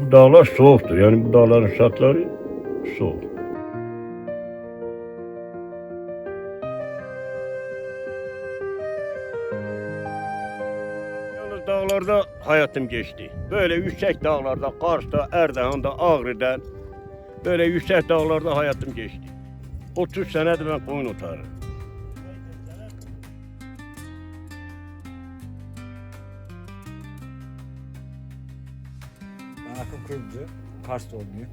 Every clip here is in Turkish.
Bu dağlar soğuktur. Yani bu dağların şartları soğuk. Yalnız dağlarda hayatım geçti. Böyle yüksek dağlarda, Kars'ta, Erdoğan'da, Ağrı'da böyle yüksek dağlarda hayatım geçti. 30 senedir ben koyun otarım. Kars doğumluyum.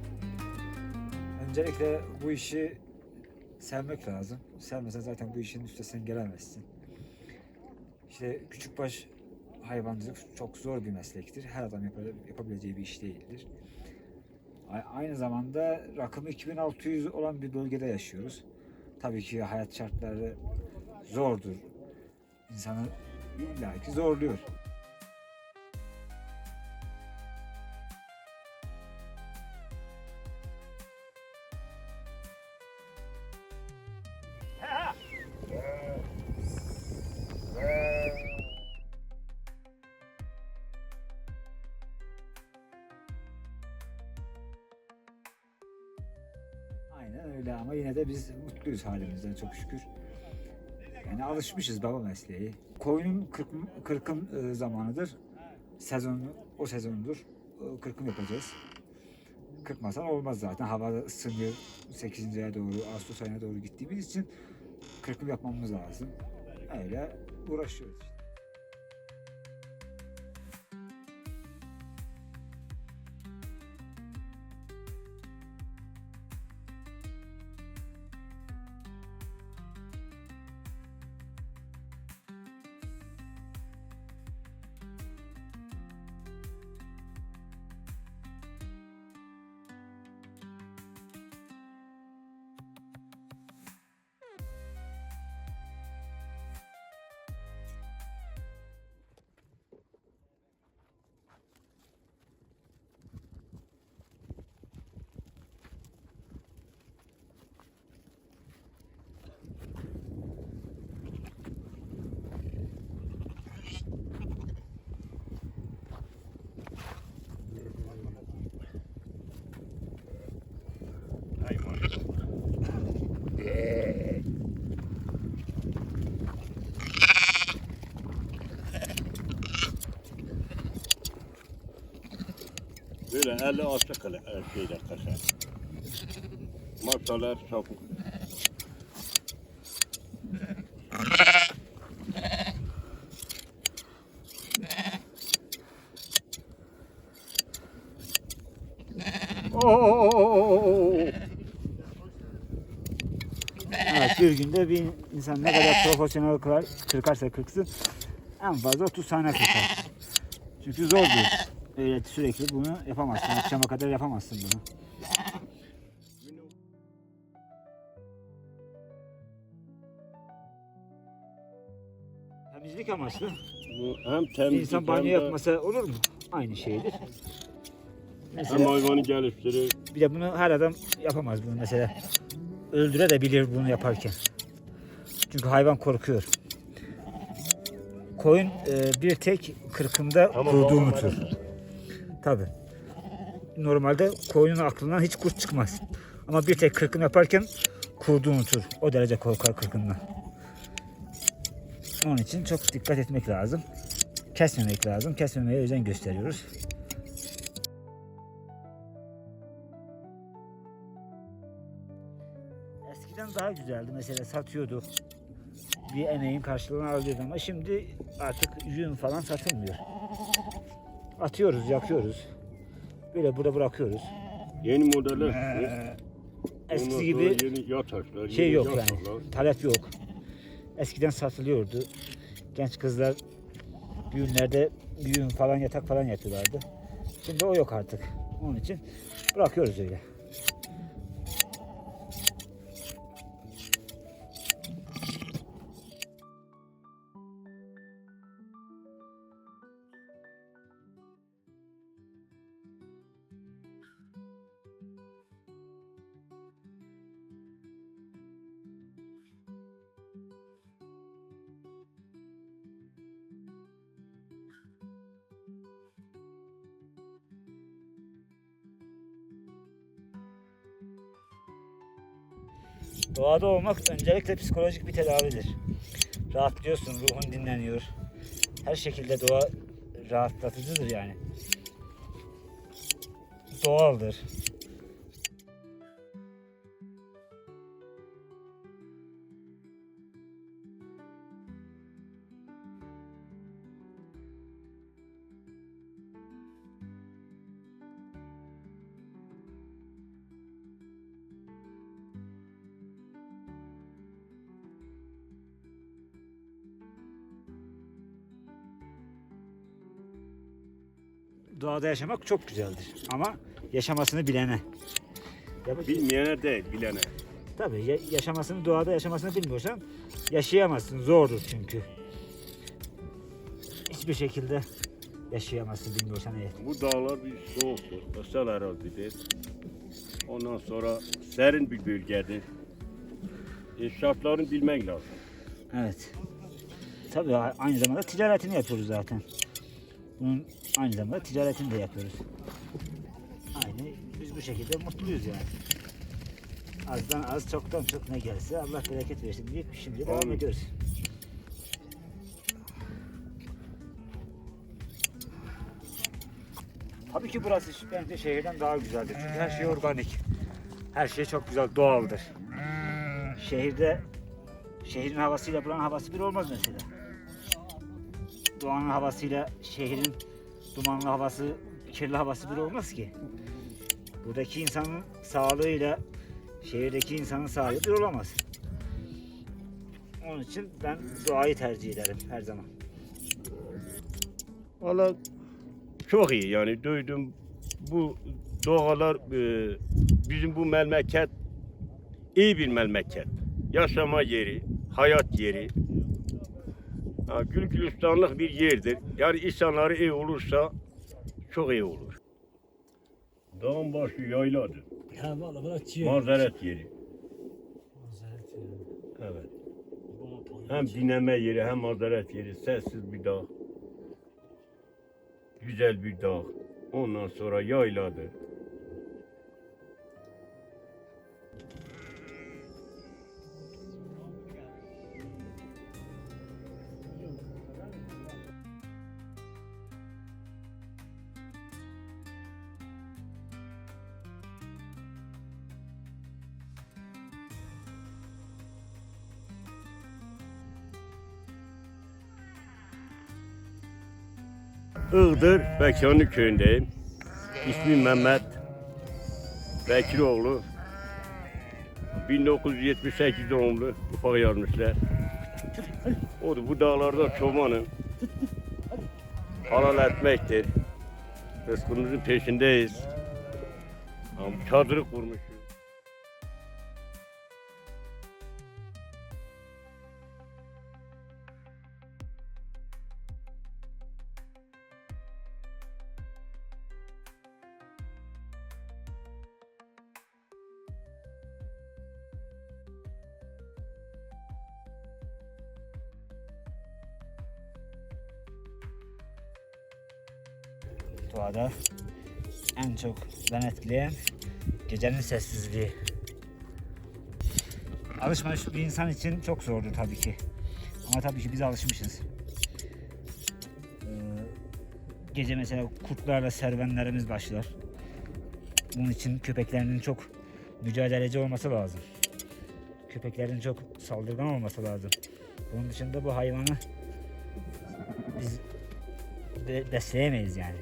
Öncelikle bu işi sevmek lazım. Sevmesen zaten bu işin üstesinden gelemezsin. İşte küçükbaş hayvancılık çok zor bir meslektir. Her adam yapa- yapabileceği bir iş değildir. Aynı zamanda rakımı 2600 olan bir bölgede yaşıyoruz. Tabii ki hayat şartları zordur. İnsanı illaki zorluyor. Aynen öyle ama yine de biz mutluyuz halimizden çok şükür. Yani alışmışız baba mesleği. Koyunun kırkım, kırkım e, zamanıdır. Sezonu, o sezondur. E, Kırkım yapacağız. Kırkmasan olmaz zaten. Hava ısınıyor. 8. aya doğru, Ağustos ayına doğru gittiğimiz için kırkım yapmamız lazım. Öyle uğraşıyoruz. Böyle eli açık şeyde kaşar. Masalar çabuk. Bir günde bir insan ne kadar profesyonel kırar, kırkarsa kırksın en fazla 30 tane kırkar. Çünkü zor bir iş. Öyle sürekli bunu yapamazsın. Akşama kadar yapamazsın bunu. Temizlik amaçlı. Bu hem temizlik insan hem, banyo de- yapmasa olur mu? Aynı şeydir. hem Mesela hayvanı geliştirir. bir de bunu her adam yapamaz bunu mesela. Öldüre de bilir bunu yaparken. Çünkü hayvan korkuyor. Koyun e, bir tek kırkımda kurduğu unutur. Tabi. Normalde koyunun aklından hiç kurt çıkmaz. Ama bir tek kırkım yaparken kurduğu unutur. O derece korkar kırkından. Onun için çok dikkat etmek lazım. Kesmemek lazım. Kesmemeye özen gösteriyoruz. Eskiden daha güzeldi. Mesela satıyorduk. Bir emeğin karşılığını alıyorduk ama şimdi artık yün falan satılmıyor. Atıyoruz, yakıyoruz. Böyle burada bırakıyoruz. Yeni modeller. Ee, Eskisi gibi yeni yataklar, şey yeni yok yani. yataklar. Talep yok. Eskiden satılıyordu. Genç kızlar düğünlerde düğün falan yatak falan yapıyorlardı. Şimdi o yok artık. Onun için bırakıyoruz öyle. Doğada olmak öncelikle psikolojik bir tedavidir. Rahatlıyorsun, ruhun dinleniyor. Her şekilde doğa rahatlatıcıdır yani. Doğaldır. Doğada yaşamak çok güzeldir. Ama yaşamasını bilene. Bilmeyene değil, bilene. tabii ya- yaşamasını, doğada yaşamasını bilmiyorsan yaşayamazsın. Zordur çünkü. Hiçbir şekilde yaşayamazsın bilmiyorsan eğer. Bu dağlar bir soğuktur, kırsal arazidir. Ondan sonra serin bir bölgedir. E, şartlarını bilmek lazım. Evet. Tabii aynı zamanda ticaretini yapıyoruz zaten. Bunun aynı zamanda ticaretini de yapıyoruz. Aynı biz bu şekilde mutluyuz yani. Azdan az çoktan çok ne gelse Allah bereket versin deyip şimdi devam Amin. ediyoruz. Tabii ki burası bence şehirden daha güzeldir. Çünkü her şey organik. Her şey çok güzel, doğaldır. Şehirde şehrin havasıyla buranın havası bir olmaz mesela. Doğanın havasıyla şehrin dumanlı havası, kirli havası bir olmaz ki. Buradaki insanın sağlığıyla şehirdeki insanın sağlığı bir olamaz. Onun için ben doğayı tercih ederim her zaman. Valla çok iyi yani duydum bu doğalar e, bizim bu memleket iyi bir memleket. Yaşama yeri, hayat yeri. Gül gülistanlık bir yerdir. Yani insanları iyi olursa çok iyi olur. Dağın başı yayladır. Ha valla bırak Mazaret yeri. Evet. Hem dinleme yeri hem mazaret yeri. Sessiz bir dağ. Güzel bir dağ. Ondan sonra yayladır. Iğdır Bekanlı köyündeyim. İsmim Mehmet Bekiroğlu. 1978 doğumlu ufak yarmışlar. O da bu dağlarda çobanım. Halal etmektir. Rızkımızın peşindeyiz. Çadırı kurmuşuz. Doğada en çok ben etkileyen gecenin sessizliği. Alışmamış bir insan için çok zordu tabii ki. Ama tabii ki biz alışmışız. Ee, gece mesela kurtlarla serüvenlerimiz başlar. Bunun için köpeklerinin çok mücadeleci olması lazım. Köpeklerin çok saldırgan olması lazım. Bunun dışında bu hayvanı biz be- besleyemeyiz yani.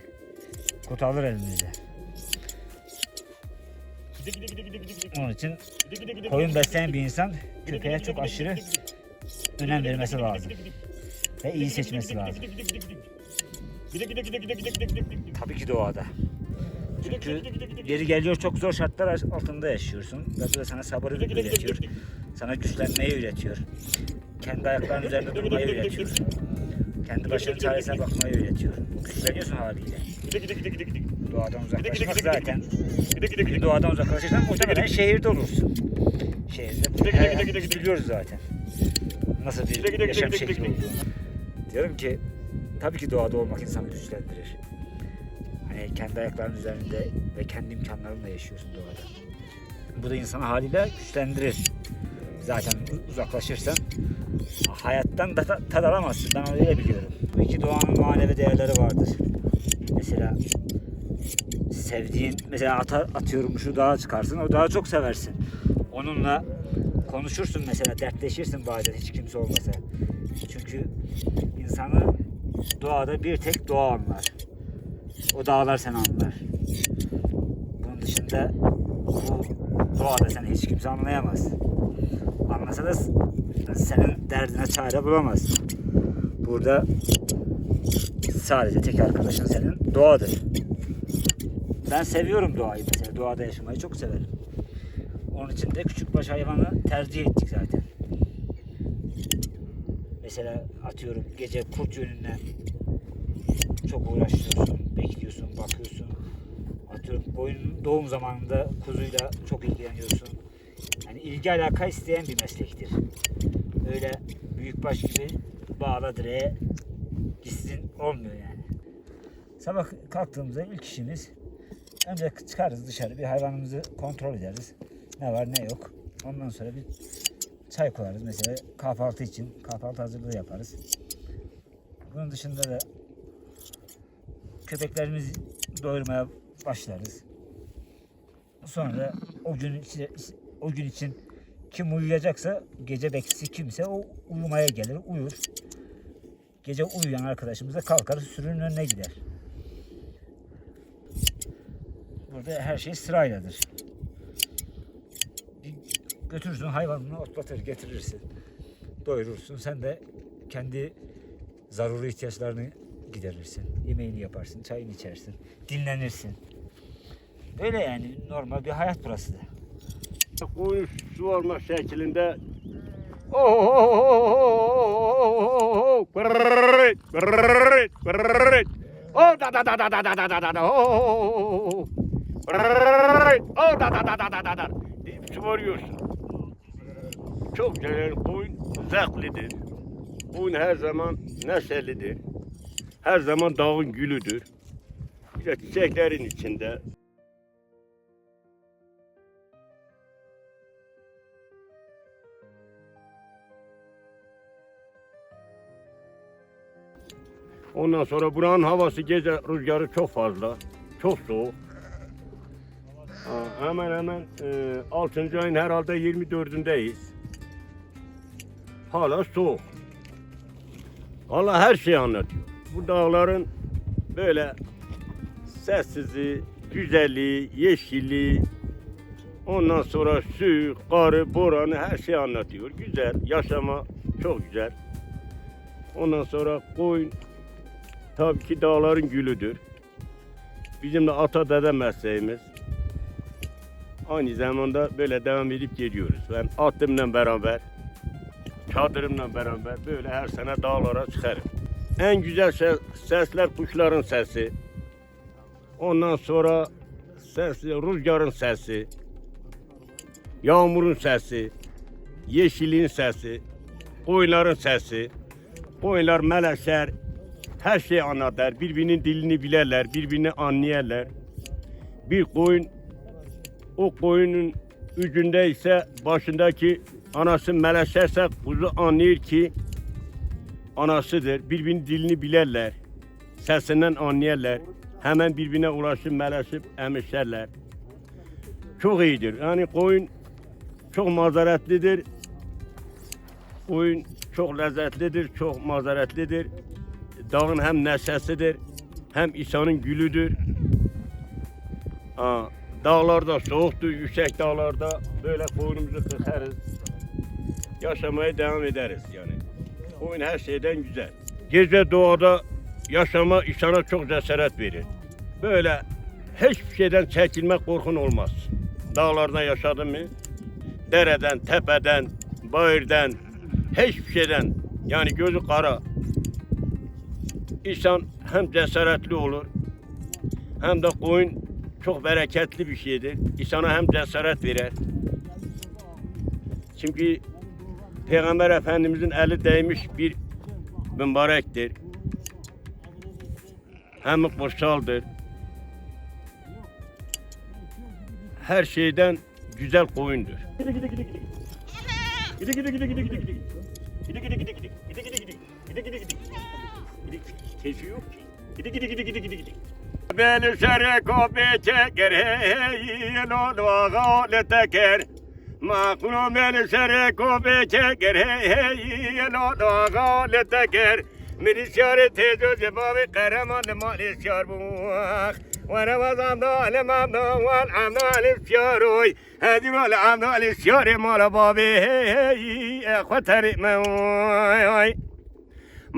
Kurt alır elimizde. Onun için koyun besleyen bir insan köpeğe çok aşırı önem vermesi lazım. Ve iyi seçmesi lazım. Tabii ki doğada. Çünkü geri geliyor çok zor şartlar altında yaşıyorsun. Ve bu da sana sabır öğretiyor. Sana güçlenmeyi öğretiyor. Kendi ayaklarının üzerinde durmayı öğretiyor. Kendi başının çaresine bakmayı öğretiyor. Güçleniyorsun haliyle. Doğadan uzaklaşmak zaten. Bir doğadan uzaklaşırsan muhtemelen şehirde olursun. Şehirde bunu her- hepimiz biliyoruz zaten. Nasıl bir yaşam şekli olduğunu. Diyorum ki tabii ki doğada olmak insanı güçlendirir. Hani kendi ayaklarının üzerinde ve kendi imkanlarınla yaşıyorsun doğada. Bu da insanı haliyle güçlendirir. zaten uzaklaşırsan hayattan da ta- tad alamazsın. Ben öyle biliyorum. Tabii ki doğanın manevi değerleri vardır. Mesela sevdiğin, mesela ata, atıyorum şu dağa çıkarsın, o dağı çok seversin. Onunla konuşursun mesela, dertleşirsin bazen hiç kimse olmasa. Çünkü insanı doğada bir tek doğa anlar. O dağlar seni anlar. Bunun dışında bu doğada seni hiç kimse anlayamaz. Anlasa da senin derdine çare bulamaz. Burada sadece tek arkadaşın senin doğadır. Ben seviyorum doğayı mesela. Doğada yaşamayı çok severim. Onun için de küçükbaş hayvanı tercih ettik zaten. Mesela atıyorum gece kurt yönünden çok uğraşıyorsun, bekliyorsun, bakıyorsun. Atıyorum koyun doğum zamanında kuzuyla çok ilgileniyorsun. Yani ilgi alaka isteyen bir meslektir. Öyle büyükbaş gibi bağla direğe gitsin olmuyor yani. Sabah kalktığımızda ilk işimiz önce çıkarız dışarı bir hayvanımızı kontrol ederiz. Ne var ne yok. Ondan sonra bir çay koyarız mesela kahvaltı için kahvaltı hazırlığı yaparız. Bunun dışında da köpeklerimizi doyurmaya başlarız. Sonra o gün için, o gün için kim uyuyacaksa gece bekçisi kimse o uyumaya gelir, uyur. Gece uyuyan arkadaşımız da kalkar sürünün önüne gider. Burada her şey sırayladır. Bir götürürsün hayvanını otlatır getirirsin. Doyurursun. Sen de kendi zaruri ihtiyaçlarını giderirsin. Yemeğini yaparsın, çayını içersin, dinlenirsin. Böyle yani normal bir hayat burası da. Koyun su alma şeklinde Oh da da da da da da da da da da oh oh da da da da da da da deyip çıvarıyorsun. Çok güzel koyun zevklidir. Koyun her zaman neşelidir. Her zaman dağın gülüdür. İşte çiçeklerin içinde Ondan sonra buranın havası gece rüzgarı çok fazla. Çok soğuk. Ha, hemen hemen e, 6. ayın herhalde 24'ündeyiz. Hala soğuk. Allah her şeyi anlatıyor. Bu dağların böyle sessizi, güzelliği, yeşilliği, ondan sonra su, karı, boranı her şeyi anlatıyor. Güzel, yaşama çok güzel. Ondan sonra koyun tabii ki dağların gülüdür. Bizim de ata dede mesleğimiz. Aynı zamanda böyle devam edip geliyoruz. Ben atımla beraber, çadırımla beraber böyle her sene dağlara çıkarım. En güzel ses, sesler kuşların sesi. Ondan sonra sesi, rüzgarın sesi, yağmurun sesi, yeşilin sesi, koyunların sesi. Koyunlar meleşer, her şeyi anlatır. Birbirinin dilini bilerler, birbirini anlayarlar. Bir koyun o koyunun ucunda ise başındaki anası meleşerse kuzu anlıyor ki anasıdır. Birbirinin dilini bilerler. Sesinden anlayarlar. Hemen birbirine ulaşıp meleşip emişlerler. Çok iyidir. Yani koyun çok mazaretlidir. Koyun çok lezzetlidir, çok mazaretlidir. Dağın hem neşesidir, hem insanın gülüdür. Ha, dağlarda soğuktur, yüksek dağlarda böyle koyunumuzu kırarız. Yaşamaya devam ederiz yani. Koyun her şeyden güzel. Gece doğada yaşama insana çok cesaret verir. Böyle hiçbir şeyden çekilme korkun olmaz. Dağlarda yaşadın mı? Dereden, tepeden, bayırdan, hiçbir şeyden yani gözü kara. İnsan hem cesaretli olur hem de koyun çok bereketli bir şeydir. İnsana hem cesaret verir. Çünkü Peygamber Efendimizin eli değmiş bir mübarektir. Hem kutsaldır. Her şeyden güzel koyundur. Gidi gidi gidi gidi gidi gidi. Gidi gidi gidi gidi. Gidi gidi gidi. Gidi gidi gidi. Gidi keyfi yok ki. Gidi gidi gidi gidi gidi gidi. Ben şere kope çeker hey lo lo ga le teker. Ma kuno ben şere kope çeker hey hey lo lo ga le teker. میری شار تیجو جباب قهرمان مال شار بوخ وانا وزم دال ممنو وان عمدال شاروی هدی مال عمدال شار مال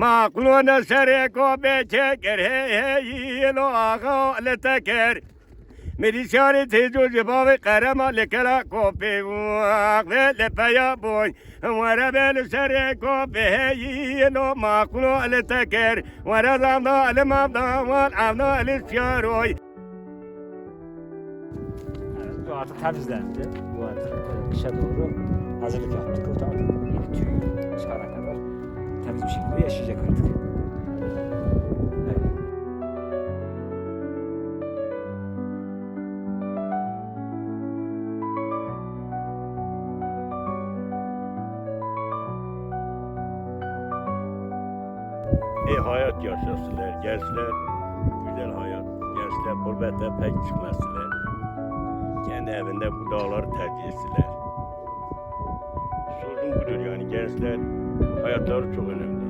بابی خطر موی ما قلون سر کو بچکر هی لو آقا لتکر میری شار تیجو جباب قهرمان لکلا کوپی وخ و لپیا بوی ورا بل سر کوپی هی لو ما قلون لتکر ورا زمدا لمدا وان عمدا لشاروی Evet, bu artık temizlendi. Bu artık e, kışa doğru hazırlık yaptık. O da yeni tüy çıkana kadar temiz bir şekilde yaşayacak artık. Evet. Hayat yaşasınlar gençler. Güzel hayat. Gençler gurbete pek çıkmasınlar. Kendi evinde bu dağları tercih etsinler. Sorun budur yani gençler hayatları çok önemli.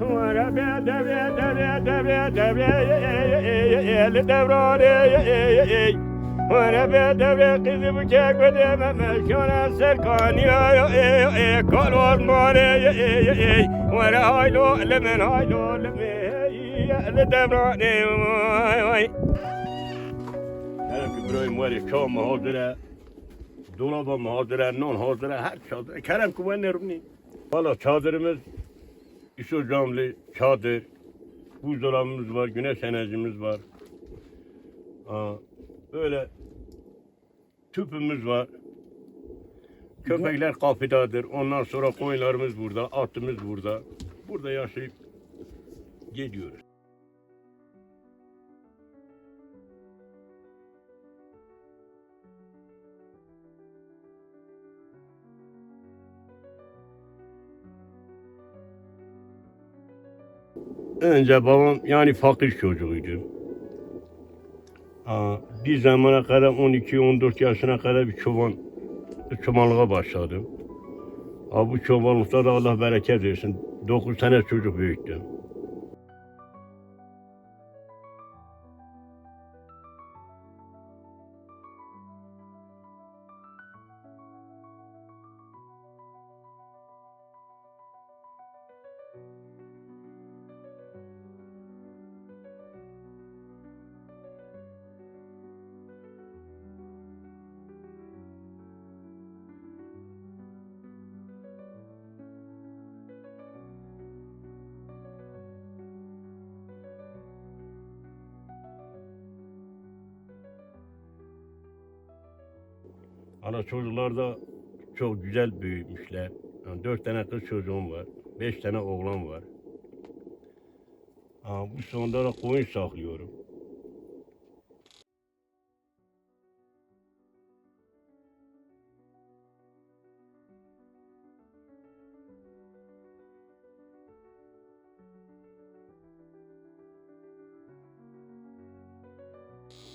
Vara be deve deve deve deve el devrane Vara be deve kızı bıçak ve dememe şona serkan ya kal ormane Vara haylo lemen haylo lemen el devrane Kerem İbrahim var ya şam hazıra Dolabım hazıra, non hazıra, her şey hazıra. Kerem kuvan neruni? Valla çadırımız İso camlı çadır, buzdolabımız var, güneş enerjimiz var. Aa, böyle tüpümüz var. Köpekler kapıdadır. Ondan sonra koyunlarımız burada, atımız burada. Burada yaşayıp geliyoruz. Önce babam yani fakir çocuğuydu. Bir zamana kadar 12-14 yaşına kadar bir çoban çobanlığa başladım. Aa, bu çobanlıkta da Allah bereket versin. 9 tane çocuk büyüttüm. Ana çocuklar da çok güzel büyümüşler. Yani dört tane kız çocuğum var. Beş tane oğlan var. Aa, bu sonunda da koyun saklıyorum.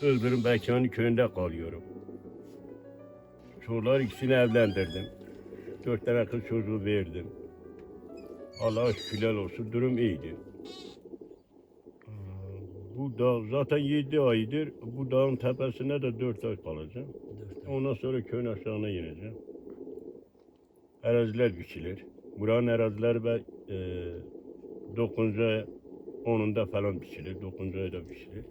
Iğdır'ın Bekani köyünde kalıyorum. Çocuklar ikisini evlendirdim. Dört tane kız çocuğu verdim. Allah'a şükürler olsun durum iyiydi. Bu dağ zaten yedi aydır. Bu dağın tepesine de dört ay kalacağım. Ondan sonra köyün aşağına ineceğim. Araziler biçilir. Buranın arazileri ben e, 9. ay 10'unda falan biçilir. 9. ayda biçilir.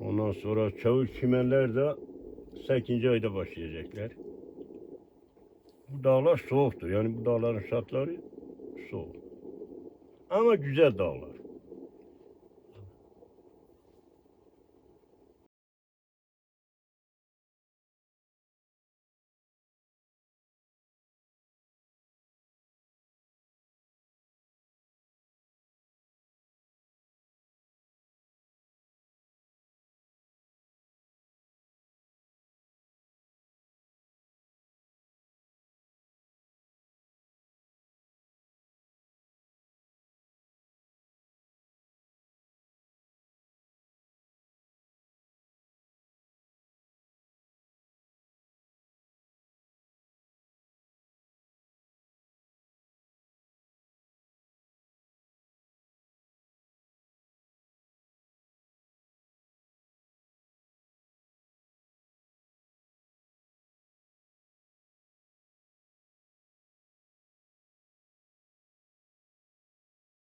Ondan sonra çavuş çimenler de 8. ayda başlayacaklar. Bu dağlar soğuktur. Yani bu dağların şartları soğuk. Ama güzel dağlar.